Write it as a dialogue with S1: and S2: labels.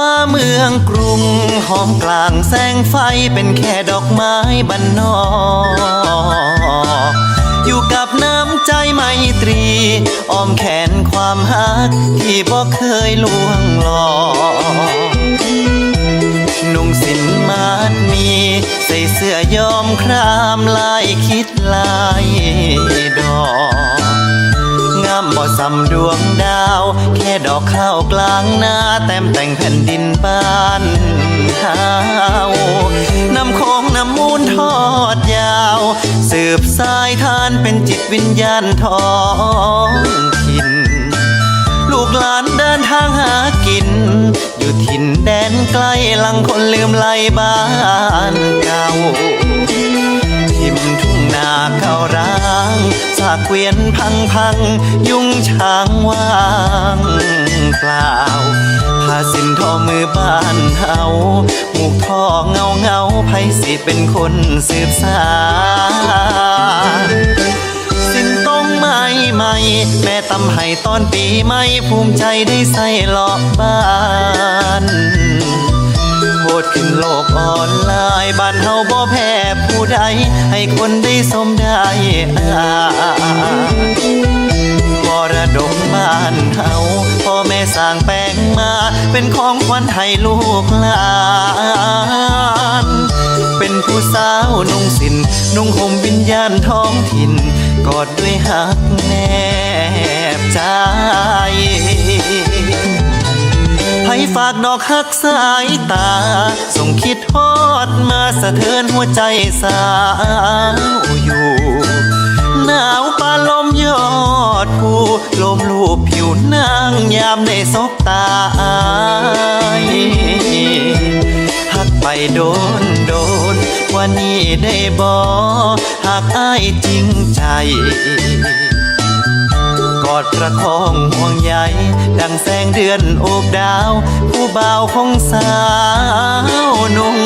S1: ฟ้าเมืองกรุง หอมกลางแสงไฟเป็นแค่ดอกไม้บันนอกอยู่กับน้ำใจไมตรี อ้อมแขนความฮัก ที่บ่เคยลวงหลอกนุ่งสินมาดมี ใส่เสื้อยอมครามลายคิดลายดอก บ่สำดวงดาว แค่ดอกข้าวกลางนาแต้มแต่งแผ่นดินบ้านเฮานำของน้ำมูลทอดยาว สืบสายทานเป็นจิตวิญญาณทองถิ่น ลูกหลานเดินทางหากิน อยู่ถิ่นแดนไกลหลังคนลืมไล่บ้านเก่า เกวียนพังพังยุ่งช้างว่างเปล่าผ้าสินทอมือบ้านเฮาหมูกทอเงาเงาไผสิเป็นคนสืบสานสินต้องใหม่ใหม่แม่ตำให้ตอนปีใหม่ภูมิใจได้ใส่หลอกบ้านโพดขึ้นโลกออนไล บ้านเฮาบ่แพ้ผู้ใด ให้คนได้สมได้อ่านมรดกบ้านเฮาพ่อแม่สร้างแปลงมา เป็นของขวัญให้ลูกหลานเป็นผู้สาวนุ่งสินนุ่งห่มวิญญาณท้องถิ่นกอดด้วยหักแนากดอกฮักสายตา ส่งคิดฮอดมาสะเทือนหัวใจสาวอยู่ หนาวปาลมยอดผู้ลมลูบผิวนางยามได้สบตาหักไปโดนโดน วันนี้ได้บอหากอายจริงใจ อดประคองห่วงใยดังแสงเดือนโอบดาว ผู้บ่าวของสาวนุ่ง